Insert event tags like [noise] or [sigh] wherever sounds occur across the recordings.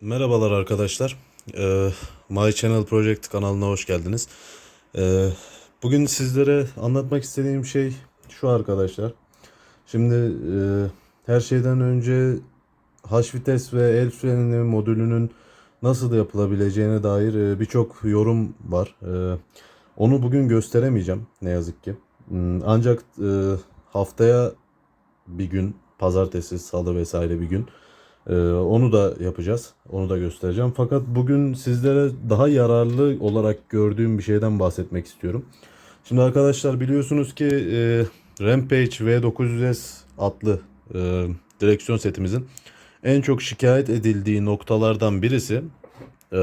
Merhabalar arkadaşlar. Ee, My Channel Project kanalına hoş geldiniz. Ee, bugün sizlere anlatmak istediğim şey şu arkadaşlar. Şimdi e, her şeyden önce H vites ve el freni modülünün nasıl yapılabileceğine dair e, birçok yorum var. Ee, onu bugün gösteremeyeceğim ne yazık ki. Hmm, Ancak e, haftaya bir gün, pazartesi, salı vesaire bir gün ee, onu da yapacağız. Onu da göstereceğim. Fakat bugün sizlere daha yararlı olarak gördüğüm bir şeyden bahsetmek istiyorum. Şimdi arkadaşlar biliyorsunuz ki e, Rampage V900S adlı e, direksiyon setimizin en çok şikayet edildiği noktalardan birisi e,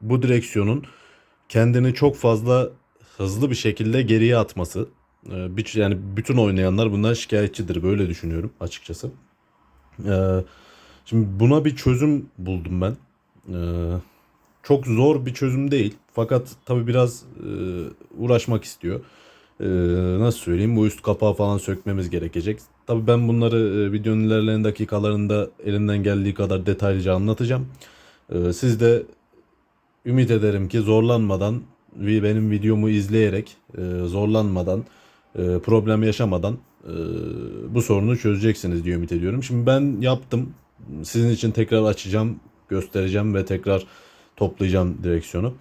bu direksiyonun kendini çok fazla hızlı bir şekilde geriye atması. E, yani bütün oynayanlar bundan şikayetçidir. Böyle düşünüyorum açıkçası. E, Şimdi buna bir çözüm buldum ben. Ee, çok zor bir çözüm değil. Fakat tabii biraz e, uğraşmak istiyor. Ee, nasıl söyleyeyim? Bu üst kapağı falan sökmemiz gerekecek. Tabii ben bunları e, videonun ilerleyen dakikalarında elimden geldiği kadar detaylıca anlatacağım. Ee, siz de ümit ederim ki zorlanmadan ve benim videomu izleyerek e, zorlanmadan e, problem yaşamadan e, bu sorunu çözeceksiniz diye ümit ediyorum. Şimdi ben yaptım. Sizin için tekrar açacağım, göstereceğim ve tekrar toplayacağım direksiyonu.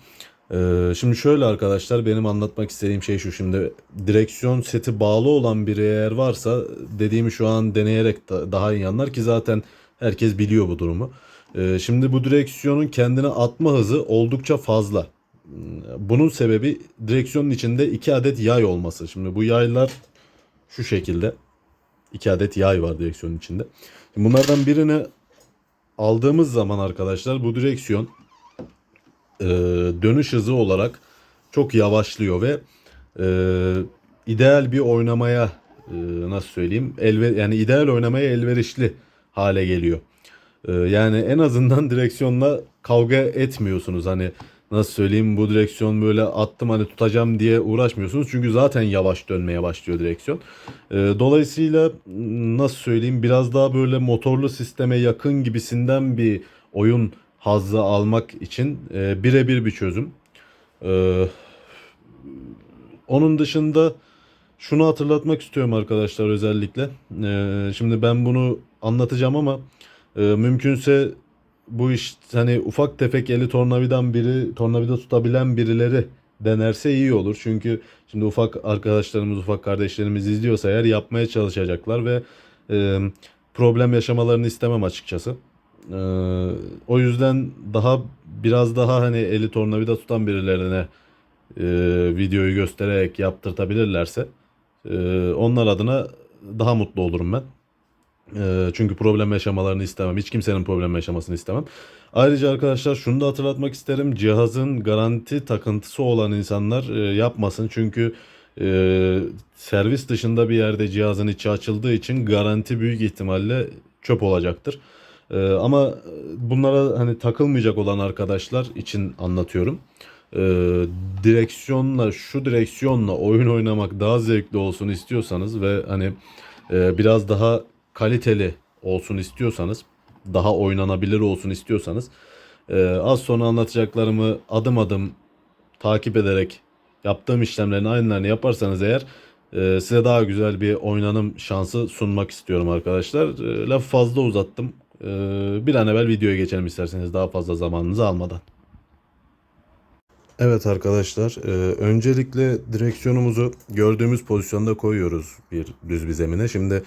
Ee, şimdi şöyle arkadaşlar benim anlatmak istediğim şey şu. Şimdi direksiyon seti bağlı olan biri eğer varsa dediğimi şu an deneyerek da- daha iyi anlar ki zaten herkes biliyor bu durumu. Ee, şimdi bu direksiyonun kendine atma hızı oldukça fazla. Bunun sebebi direksiyonun içinde iki adet yay olması. Şimdi bu yaylar şu şekilde. İki adet yay var direksiyonun içinde. Bunlardan birini aldığımız zaman arkadaşlar bu direksiyon e, dönüş hızı olarak çok yavaşlıyor ve e, ideal bir oynamaya e, nasıl söyleyeyim elver yani ideal oynamaya elverişli hale geliyor. E, yani en azından [laughs] direksiyonla kavga etmiyorsunuz. Hani nasıl söyleyeyim bu direksiyon böyle attım hani tutacağım diye uğraşmıyorsunuz. Çünkü zaten yavaş dönmeye başlıyor direksiyon. E, dolayısıyla m, nasıl söyleyeyim biraz daha böyle motorlu sisteme yakın gibisinden bir oyun hazzı almak için e, birebir bir çözüm. E, onun dışında şunu hatırlatmak istiyorum arkadaşlar özellikle. E, şimdi ben bunu anlatacağım ama e, mümkünse bu iş hani ufak tefek eli tornavidan biri tornavida tutabilen birileri denerse iyi olur. Çünkü şimdi ufak arkadaşlarımız, ufak kardeşlerimiz izliyorsa eğer yapmaya çalışacaklar ve e, problem yaşamalarını istemem açıkçası. E, o yüzden daha biraz daha hani eli tornavida tutan birilerine e, videoyu göstererek yaptırtabilirlerse e, onlar adına daha mutlu olurum ben. Ee, çünkü problem yaşamalarını istemem. Hiç kimsenin problem yaşamasını istemem. Ayrıca arkadaşlar şunu da hatırlatmak isterim. Cihazın garanti takıntısı olan insanlar e, yapmasın. Çünkü e, servis dışında bir yerde cihazın içi açıldığı için garanti büyük ihtimalle çöp olacaktır. E, ama bunlara hani takılmayacak olan arkadaşlar için anlatıyorum. Direksiyonla şu direksiyonla oyun oynamak daha zevkli olsun istiyorsanız ve hani biraz daha kaliteli olsun istiyorsanız, daha oynanabilir olsun istiyorsanız e, az sonra anlatacaklarımı adım adım takip ederek yaptığım işlemlerin aynılarını yaparsanız eğer e, size daha güzel bir oynanım şansı sunmak istiyorum arkadaşlar. E, lafı fazla uzattım. E, bir an evvel videoya geçelim isterseniz daha fazla zamanınızı almadan. Evet arkadaşlar, e, öncelikle direksiyonumuzu gördüğümüz pozisyonda koyuyoruz bir düz bir zemine. Şimdi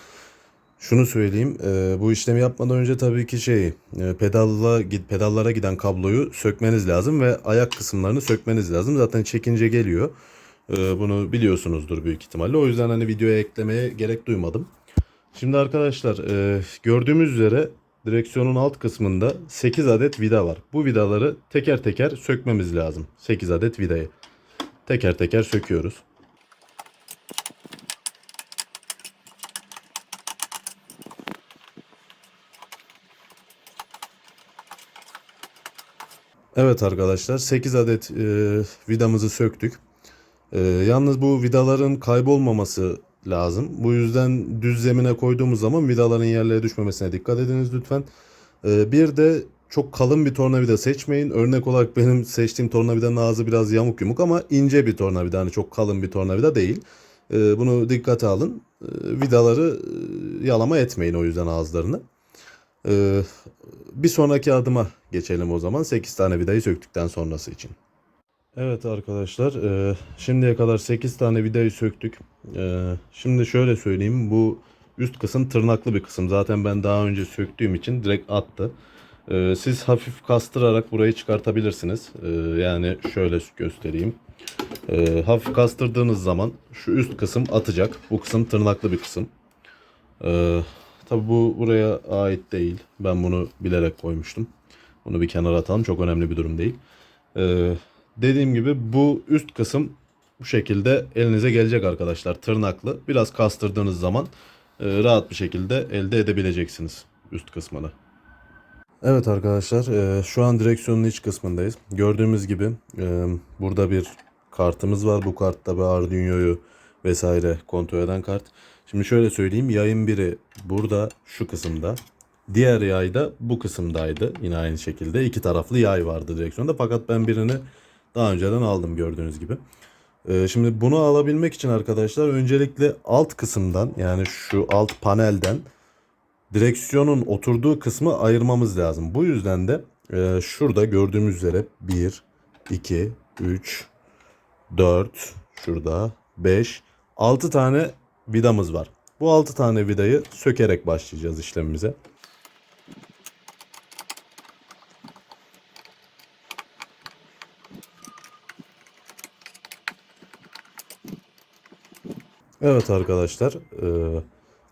şunu söyleyeyim, e, bu işlemi yapmadan önce tabii ki şey, e, pedalla git pedallara giden kabloyu sökmeniz lazım ve ayak kısımlarını sökmeniz lazım. Zaten çekince geliyor. E, bunu biliyorsunuzdur büyük ihtimalle. O yüzden hani videoya eklemeye gerek duymadım. Şimdi arkadaşlar, e, gördüğümüz üzere direksiyonun alt kısmında 8 adet vida var. Bu vidaları teker teker sökmemiz lazım. 8 adet vidayı. Teker teker söküyoruz. Evet arkadaşlar 8 adet e, vidamızı söktük. E, yalnız bu vidaların kaybolmaması lazım. Bu yüzden düz zemine koyduğumuz zaman vidaların yerlere düşmemesine dikkat ediniz lütfen. E, bir de çok kalın bir tornavida seçmeyin. Örnek olarak benim seçtiğim tornavidanın ağzı biraz yamuk yumuk ama ince bir tornavida. Hani çok kalın bir tornavida değil. Ee, bunu dikkate alın. Ee, vidaları e, yalama etmeyin o yüzden ağızlarını. Ee, bir sonraki adıma geçelim o zaman. 8 tane vidayı söktükten sonrası için. Evet arkadaşlar, e, şimdiye kadar 8 tane vidayı söktük. E, şimdi şöyle söyleyeyim, bu üst kısım tırnaklı bir kısım. Zaten ben daha önce söktüğüm için direkt attı. E, siz hafif kastırarak burayı çıkartabilirsiniz. E, yani şöyle göstereyim. E, hafif kastırdığınız zaman şu üst kısım atacak. Bu kısım tırnaklı bir kısım. E, tabi bu buraya ait değil. Ben bunu bilerek koymuştum. Bunu bir kenara atalım. Çok önemli bir durum değil. E, dediğim gibi bu üst kısım bu şekilde elinize gelecek arkadaşlar. Tırnaklı. Biraz kastırdığınız zaman e, rahat bir şekilde elde edebileceksiniz üst kısmını. Evet arkadaşlar e, şu an direksiyonun iç kısmındayız. Gördüğümüz gibi e, burada bir kartımız var. Bu kartta bir Arduino'yu vesaire kontrol eden kart. Şimdi şöyle söyleyeyim yayın biri burada şu kısımda. Diğer yay da bu kısımdaydı. Yine aynı şekilde iki taraflı yay vardı direksiyonda. Fakat ben birini daha önceden aldım gördüğünüz gibi. Ee, şimdi bunu alabilmek için arkadaşlar öncelikle alt kısımdan yani şu alt panelden direksiyonun oturduğu kısmı ayırmamız lazım. Bu yüzden de e, şurada gördüğümüz üzere 1, 2, 3, 4, şurada 5, 6 tane vidamız var. Bu 6 tane vidayı sökerek başlayacağız işlemimize. Evet arkadaşlar,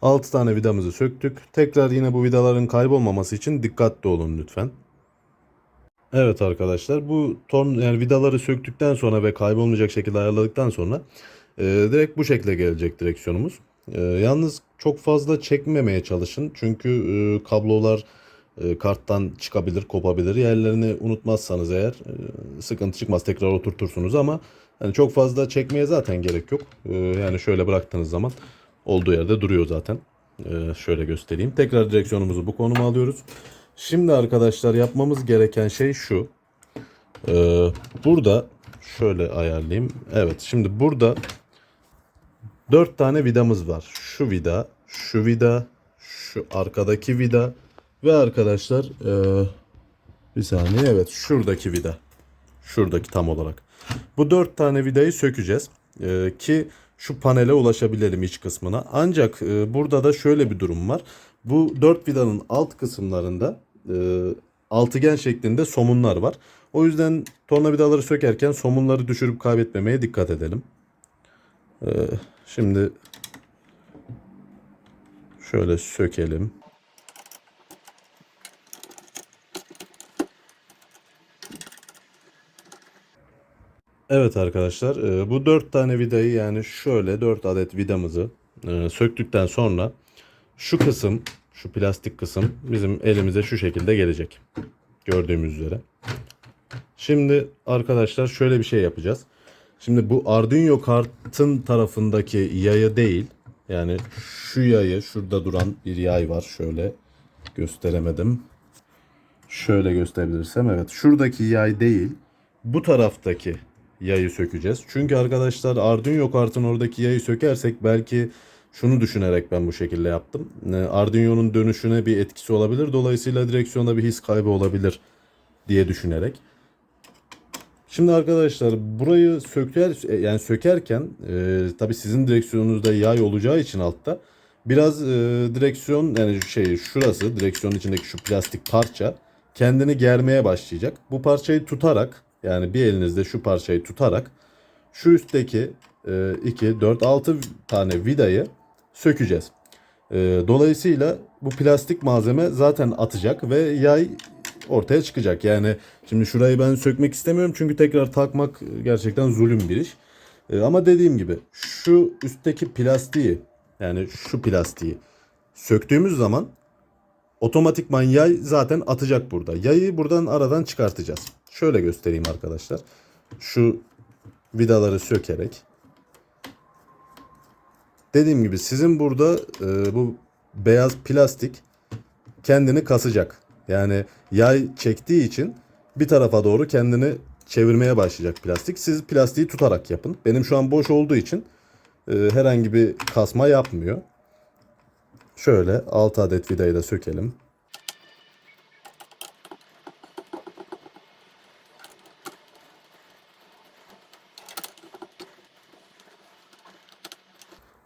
6 tane vidamızı söktük. Tekrar yine bu vidaların kaybolmaması için dikkatli olun lütfen. Evet arkadaşlar, bu torn yani vidaları söktükten sonra ve kaybolmayacak şekilde ayarladıktan sonra e, direkt bu şekilde gelecek direksiyonumuz. E, yalnız çok fazla çekmemeye çalışın çünkü e, kablolar e, karttan çıkabilir, kopabilir. Yerlerini unutmazsanız eğer e, sıkıntı çıkmaz. Tekrar oturtursunuz ama yani çok fazla çekmeye zaten gerek yok. E, yani şöyle bıraktığınız zaman olduğu yerde duruyor zaten. E, şöyle göstereyim. Tekrar direksiyonumuzu bu konuma alıyoruz. Şimdi arkadaşlar yapmamız gereken şey şu. E, burada şöyle ayarlayayım. Evet şimdi burada 4 tane vidamız var. Şu vida, şu vida, şu arkadaki vida ve arkadaşlar e, bir saniye evet şuradaki vida. Şuradaki tam olarak. Bu dört tane vidayı sökeceğiz. E, ki şu panele ulaşabilelim iç kısmına. Ancak e, burada da şöyle bir durum var. Bu dört vidanın alt kısımlarında e, altıgen şeklinde somunlar var. O yüzden tornavidaları sökerken somunları düşürüp kaybetmemeye dikkat edelim. E, şimdi şöyle sökelim. Evet arkadaşlar e, bu 4 tane vidayı yani şöyle 4 adet vidamızı e, söktükten sonra şu kısım şu plastik kısım bizim elimize şu şekilde gelecek. Gördüğümüz üzere. Şimdi arkadaşlar şöyle bir şey yapacağız. Şimdi bu Arduino kartın tarafındaki yayı değil yani şu yayı şurada duran bir yay var şöyle gösteremedim. Şöyle gösterebilirsem evet şuradaki yay değil bu taraftaki yayı sökeceğiz. Çünkü arkadaşlar Arduino kartın oradaki yayı sökersek belki şunu düşünerek ben bu şekilde yaptım. Ee, Arduino'nun dönüşüne bir etkisi olabilir. Dolayısıyla direksiyonda bir his kaybı olabilir diye düşünerek. Şimdi arkadaşlar burayı söker yani sökerken e, tabi sizin direksiyonunuzda yay olacağı için altta biraz e, direksiyon yani şey şurası direksiyonun içindeki şu plastik parça kendini germeye başlayacak. Bu parçayı tutarak yani bir elinizde şu parçayı tutarak şu üstteki 2, 4, 6 tane vidayı sökeceğiz. E, dolayısıyla bu plastik malzeme zaten atacak ve yay ortaya çıkacak. Yani şimdi şurayı ben sökmek istemiyorum çünkü tekrar takmak gerçekten zulüm bir iş. E, ama dediğim gibi şu üstteki plastiği yani şu plastiği söktüğümüz zaman otomatikman yay zaten atacak burada. Yayı buradan aradan çıkartacağız. Şöyle göstereyim arkadaşlar. Şu vidaları sökerek. Dediğim gibi sizin burada e, bu beyaz plastik kendini kasacak. Yani yay çektiği için bir tarafa doğru kendini çevirmeye başlayacak plastik. Siz plastiği tutarak yapın. Benim şu an boş olduğu için e, herhangi bir kasma yapmıyor. Şöyle 6 adet vidayı da sökelim.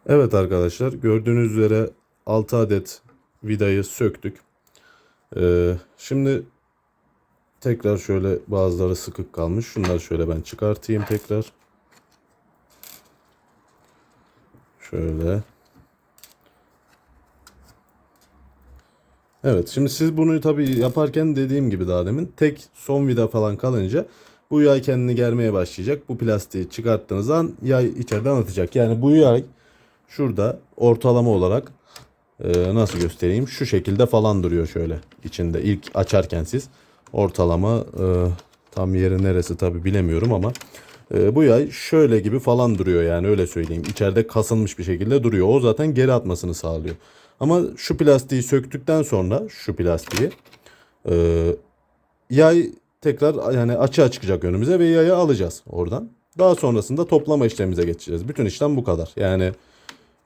Evet arkadaşlar gördüğünüz üzere 6 adet vidayı söktük. Ee, şimdi tekrar şöyle bazıları sıkık kalmış. Şunları şöyle ben çıkartayım tekrar. Şöyle. Evet şimdi siz bunu tabii yaparken dediğim gibi daha demin tek son vida falan kalınca bu yay kendini germeye başlayacak. Bu plastiği çıkarttığınız an yay içeriden atacak. Yani bu yay şurada ortalama olarak e, nasıl göstereyim şu şekilde falan duruyor şöyle içinde ilk açarken siz ortalama e, tam yeri neresi tabi bilemiyorum ama e, bu yay şöyle gibi falan duruyor yani öyle söyleyeyim içeride kasılmış bir şekilde duruyor o zaten geri atmasını sağlıyor ama şu plastiği söktükten sonra şu plastiği e, yay tekrar yani açığa çıkacak önümüze ve yayı alacağız oradan. Daha sonrasında toplama işlemimize geçeceğiz. Bütün işlem bu kadar. Yani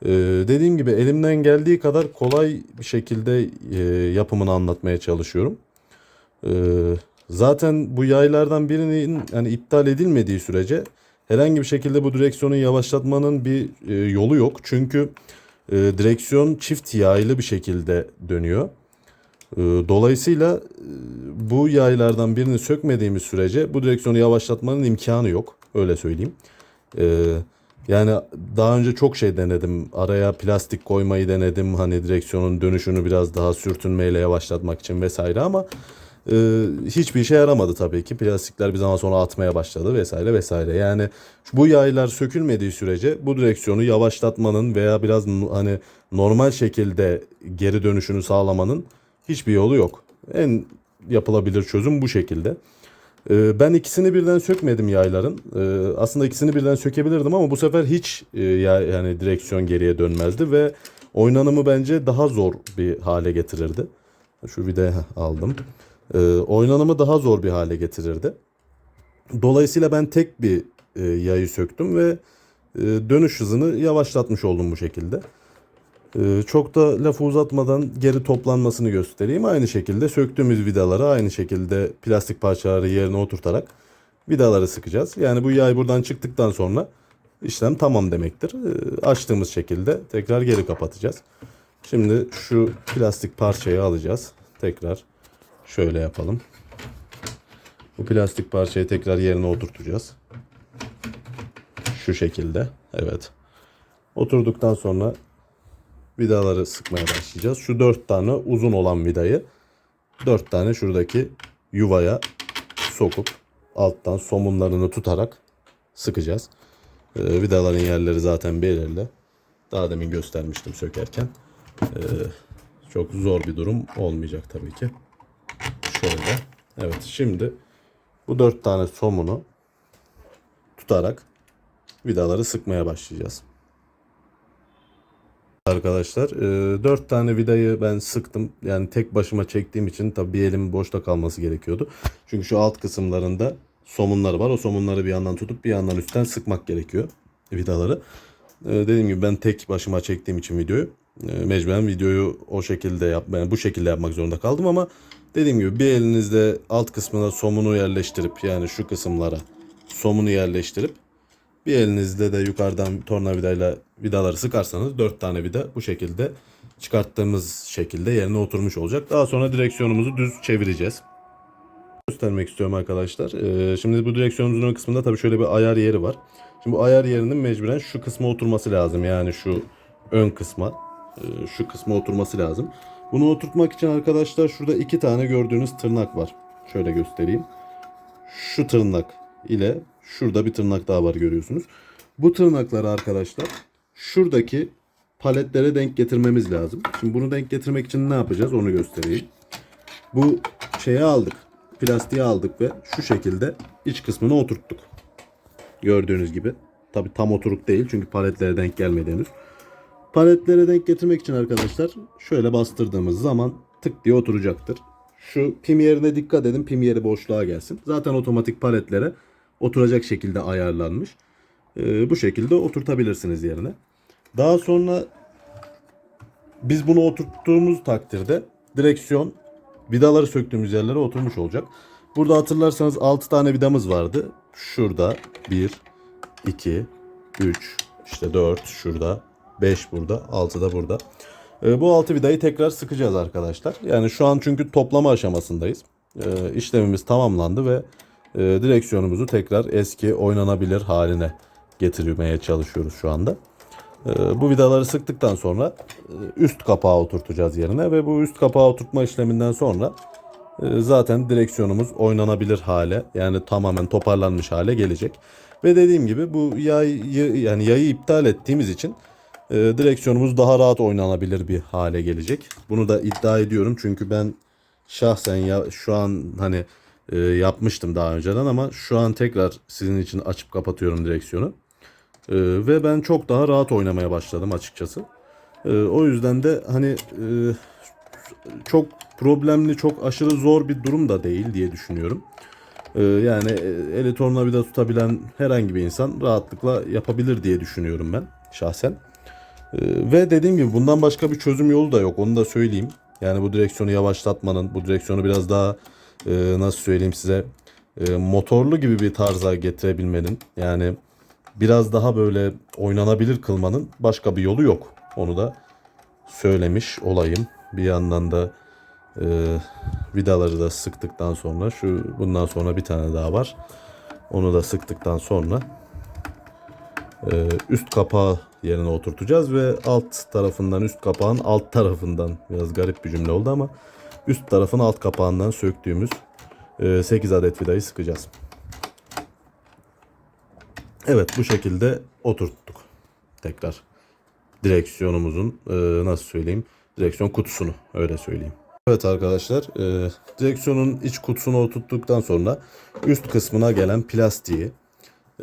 ee, dediğim gibi elimden geldiği kadar kolay bir şekilde e, yapımını anlatmaya çalışıyorum. Ee, zaten bu yaylardan birinin yani iptal edilmediği sürece herhangi bir şekilde bu direksiyonu yavaşlatmanın bir e, yolu yok. Çünkü e, direksiyon çift yaylı bir şekilde dönüyor. Ee, dolayısıyla e, bu yaylardan birini sökmediğimiz sürece bu direksiyonu yavaşlatmanın imkanı yok. Öyle söyleyeyim. Ee, yani daha önce çok şey denedim. Araya plastik koymayı denedim. Hani direksiyonun dönüşünü biraz daha sürtünmeyle yavaşlatmak için vesaire ama e, hiçbir işe yaramadı tabii ki. Plastikler bir zaman sonra atmaya başladı vesaire vesaire. Yani bu yaylar sökülmediği sürece bu direksiyonu yavaşlatmanın veya biraz hani normal şekilde geri dönüşünü sağlamanın hiçbir yolu yok. En yapılabilir çözüm bu şekilde. Ee, Ben ikisini birden sökmedim yayların. Ee, Aslında ikisini birden sökebilirdim ama bu sefer hiç e, ya- yani direksiyon geriye dönmezdi ve oynanımı bence daha zor bir hale getirirdi. Şu vidayı aldım. Ee, Oynanımı daha zor bir hale getirirdi. Dolayısıyla ben tek bir e, yayı söktüm ve e, dönüş hızını yavaşlatmış oldum bu şekilde. Ee, çok da lafı uzatmadan geri toplanmasını göstereyim. Aynı şekilde söktüğümüz vidaları aynı şekilde plastik parçaları yerine oturtarak vidaları sıkacağız. Yani bu yay buradan çıktıktan sonra işlem tamam demektir. Ee, açtığımız şekilde tekrar geri kapatacağız. Şimdi şu plastik parçayı alacağız. Tekrar şöyle yapalım. Bu plastik parçayı tekrar yerine oturtacağız. Şu şekilde. Evet. Oturduktan sonra vidaları sıkmaya başlayacağız. Şu dört tane uzun olan vidayı dört tane şuradaki yuvaya sokup alttan somunlarını tutarak sıkacağız. Ee, vidaların yerleri zaten belirli. Daha demin göstermiştim sökerken. Ee, çok zor bir durum olmayacak tabii ki. Şöyle. Evet şimdi bu dört tane somunu tutarak vidaları sıkmaya başlayacağız. Arkadaşlar e, 4 tane vidayı ben sıktım. Yani tek başıma çektiğim için tabii bir elim boşta kalması gerekiyordu. Çünkü şu alt kısımlarında somunları var. O somunları bir yandan tutup bir yandan üstten sıkmak gerekiyor vidaları. E, dediğim gibi ben tek başıma çektiğim için videoyu e, mecburen videoyu o şekilde yap yani bu şekilde yapmak zorunda kaldım ama dediğim gibi bir elinizde alt kısmına somunu yerleştirip yani şu kısımlara somunu yerleştirip bir elinizde de yukarıdan tornavidayla vidaları sıkarsanız 4 tane vida bu şekilde çıkarttığımız şekilde yerine oturmuş olacak. Daha sonra direksiyonumuzu düz çevireceğiz. Göstermek istiyorum arkadaşlar. Ee, şimdi bu direksiyonumuzun kısmında tabii şöyle bir ayar yeri var. Şimdi bu ayar yerinin mecburen şu kısma oturması lazım. Yani şu ön kısma, e, şu kısma oturması lazım. Bunu oturtmak için arkadaşlar şurada iki tane gördüğünüz tırnak var. Şöyle göstereyim şu tırnak ile şurada bir tırnak daha var görüyorsunuz. Bu tırnakları arkadaşlar şuradaki paletlere denk getirmemiz lazım. Şimdi bunu denk getirmek için ne yapacağız onu göstereyim. Bu şeyi aldık. Plastiği aldık ve şu şekilde iç kısmını oturttuk. Gördüğünüz gibi. Tabi tam oturuk değil çünkü paletlere denk gelmedi henüz. Paletlere denk getirmek için arkadaşlar şöyle bastırdığımız zaman tık diye oturacaktır. Şu pim yerine dikkat edin. Pim yeri boşluğa gelsin. Zaten otomatik paletlere oturacak şekilde ayarlanmış. Ee, bu şekilde oturtabilirsiniz yerine. Daha sonra biz bunu oturttuğumuz takdirde direksiyon vidaları söktüğümüz yerlere oturmuş olacak. Burada hatırlarsanız 6 tane vidamız vardı. Şurada 1, 2, 3, işte 4 şurada, 5 burada, 6 da burada. Ee, bu 6 vidayı tekrar sıkacağız arkadaşlar. Yani şu an çünkü toplama aşamasındayız. Ee, işlemimiz tamamlandı ve e, direksiyonumuzu tekrar eski oynanabilir haline getirmeye çalışıyoruz şu anda. Ee, Bu vidaları sıktıktan sonra e, üst kapağı oturtacağız yerine ve bu üst kapağı oturtma işleminden sonra e, zaten direksiyonumuz oynanabilir hale yani tamamen toparlanmış hale gelecek. Ve dediğim gibi bu yayı yani yayı iptal ettiğimiz için e, direksiyonumuz daha rahat oynanabilir bir hale gelecek. Bunu da iddia ediyorum çünkü ben şahsen ya şu an hani e, yapmıştım daha önceden ama şu an tekrar sizin için açıp kapatıyorum direksiyonu. Ee, ve ben çok daha rahat oynamaya başladım açıkçası. Ee, o yüzden de hani e, çok problemli, çok aşırı zor bir durum da değil diye düşünüyorum. Ee, yani e, eli tornavida tutabilen herhangi bir insan rahatlıkla yapabilir diye düşünüyorum ben şahsen. Ee, ve dediğim gibi bundan başka bir çözüm yolu da yok. Onu da söyleyeyim. Yani bu direksiyonu yavaşlatmanın, bu direksiyonu biraz daha e, nasıl söyleyeyim size e, motorlu gibi bir tarza getirebilmenin yani biraz daha böyle oynanabilir kılmanın başka bir yolu yok. Onu da söylemiş olayım. Bir yandan da e, vidaları da sıktıktan sonra şu bundan sonra bir tane daha var. Onu da sıktıktan sonra e, üst kapağı yerine oturtacağız ve alt tarafından üst kapağın alt tarafından biraz garip bir cümle oldu ama üst tarafın alt kapağından söktüğümüz e, 8 adet vidayı sıkacağız. Evet bu şekilde oturttuk tekrar direksiyonumuzun e, nasıl söyleyeyim direksiyon kutusunu öyle söyleyeyim. Evet arkadaşlar e, direksiyonun iç kutusunu oturttuktan sonra üst kısmına gelen plastiği e,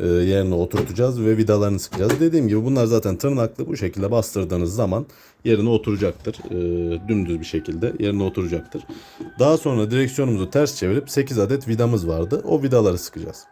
yerine oturtacağız ve vidalarını sıkacağız. Dediğim gibi bunlar zaten tırnaklı bu şekilde bastırdığınız zaman yerine oturacaktır. E, dümdüz bir şekilde yerine oturacaktır. Daha sonra direksiyonumuzu ters çevirip 8 adet vidamız vardı. O vidaları sıkacağız.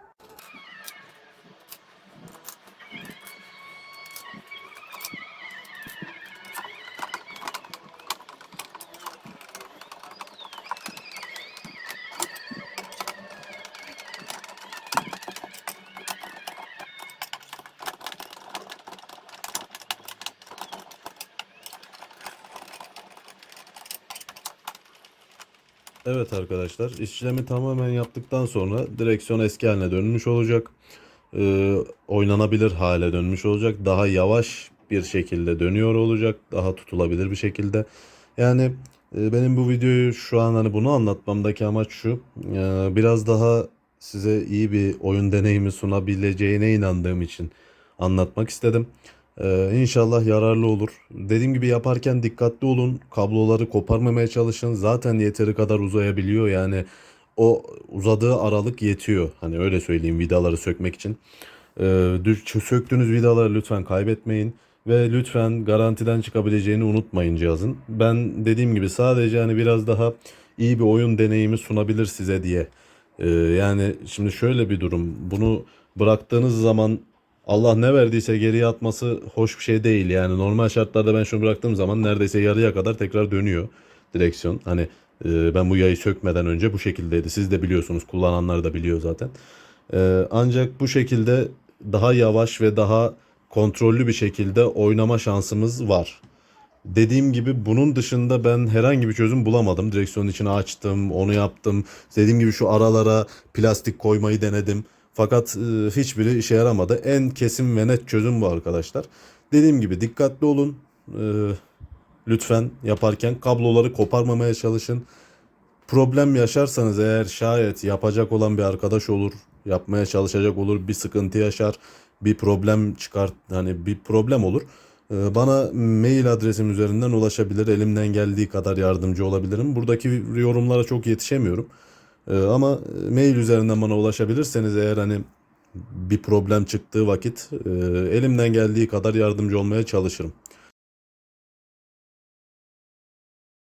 Evet arkadaşlar işlemi tamamen yaptıktan sonra direksiyon eski haline dönmüş olacak. Ee, oynanabilir hale dönmüş olacak. Daha yavaş bir şekilde dönüyor olacak. Daha tutulabilir bir şekilde. Yani e, benim bu videoyu şu an hani bunu anlatmamdaki amaç şu. Ee, biraz daha size iyi bir oyun deneyimi sunabileceğine inandığım için anlatmak istedim. Ee, inşallah yararlı olur. Dediğim gibi yaparken dikkatli olun. Kabloları koparmamaya çalışın. Zaten yeteri kadar uzayabiliyor. Yani o uzadığı aralık yetiyor. Hani öyle söyleyeyim vidaları sökmek için. Ee, söktüğünüz vidaları lütfen kaybetmeyin. Ve lütfen garantiden çıkabileceğini unutmayın cihazın. Ben dediğim gibi sadece hani biraz daha iyi bir oyun deneyimi sunabilir size diye. Ee, yani şimdi şöyle bir durum. Bunu bıraktığınız zaman Allah ne verdiyse geriye atması hoş bir şey değil. Yani normal şartlarda ben şunu bıraktığım zaman neredeyse yarıya kadar tekrar dönüyor direksiyon. Hani e, ben bu yayı sökmeden önce bu şekildeydi. Siz de biliyorsunuz. Kullananlar da biliyor zaten. E, ancak bu şekilde daha yavaş ve daha kontrollü bir şekilde oynama şansımız var. Dediğim gibi bunun dışında ben herhangi bir çözüm bulamadım. Direksiyonun içine açtım, onu yaptım. Dediğim gibi şu aralara plastik koymayı denedim. Fakat e, hiçbiri işe yaramadı. En kesin ve net çözüm bu arkadaşlar. Dediğim gibi dikkatli olun. E, lütfen yaparken kabloları koparmamaya çalışın. Problem yaşarsanız eğer şayet yapacak olan bir arkadaş olur, yapmaya çalışacak olur, bir sıkıntı yaşar, bir problem çıkar, hani bir problem olur. Ee, Bana mail adresim üzerinden ulaşabilir. Elimden geldiği kadar yardımcı olabilirim. Buradaki yorumlara çok yetişemiyorum. Ee, Ama mail üzerinden bana ulaşabilirseniz eğer hani bir problem çıktığı vakit e, elimden geldiği kadar yardımcı olmaya çalışırım.